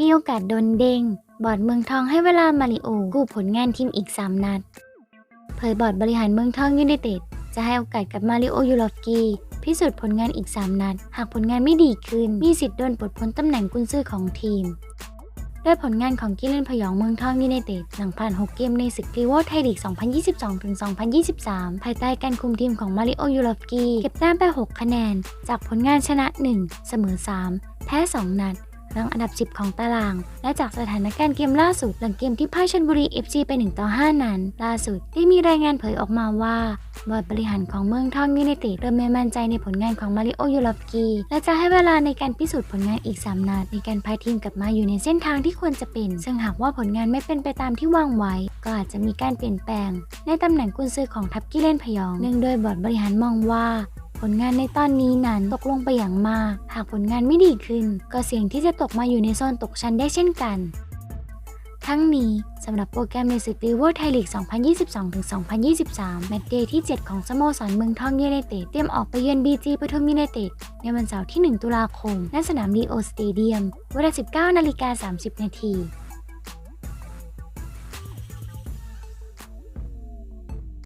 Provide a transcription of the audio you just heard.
มีโอกาสโดนเด้ง บอร์ดเมืองทองให้เวลามาริโอกู้ผลงานทีมอีก 3 นัด เผยบอร์ดบริหารเมืองทองยูไนเต็ดจะให้โอกาสกับมาริโอยูโรฟกีพิสูจน์ผลงานอีก 3 นัด หากผลงานไม่ดีขึ้น มีสิทธิ์โดนปลดพ้นตำแหน่งกุนซือของทีม ด้วยผลงานของกิเลนพยองเมืองทองยูไนเต็ดหลังผ่าน 6 เกมในศึกพรีโวไทยลีก 2022-2023 ภายใต้การคุมทีมของมาริโอยูรฟกีเก็บแต้มไป 6 คะแนน จากผลงานชนะ 1 เสมอ 3 แพ้ 2 นัดรังอันดับ 10 ของตาราง และจากสถานการณ์เกมล่าสุด หลังเกมที่พ่ายชนบุรี FC ไป 1 ต่อ 5 นั้น ล่าสุดได้มีรายงานเผยออกมาว่า บอร์ดบริหารของเมืองทองยูนเต็ดเริ่มไม่มั่นใจในผลงานของมาริโอยูรอฟกีและจะให้เวลาในการพิสูจน์ผลงานอีก 3 นัด ในการพาทีมกลับมาอยู่ในเส้นทางที่ควรจะเป็น ซึ่งหากว่าผลงานไม่เป็นไปตามที่วางไว้ ก็อาจจะมีการเปลี่ยนแปลง ในตำแหน่งกุนซือของทัพกิเลนพยองเนื่องโดยบอร์ดบริหารมองว่าผลงานในตอนนี้นั้นตกลงไปอย่างมาก หากผลงานไม่ดีขึ้น ก็เสี่ยงที่จะตกมาอยู่ในโซนตกชั้นได้เช่นกัน ทั้งนี้สำหรับโปรแกรมในศึกรีเวอร์ไทยลีก 2022-2023 แมตช์เดย์ที่ 7 ของสโมสรเมืองทองยูไนเต็ดเตรียมออกไปเยือนบีจีปทุมยูไนเต็ดในวันเสาร์ที่ 1 ตุลาคม ณ สนามลีโอสเตเดียม เวลา 19 นาฬิกา 30 นาที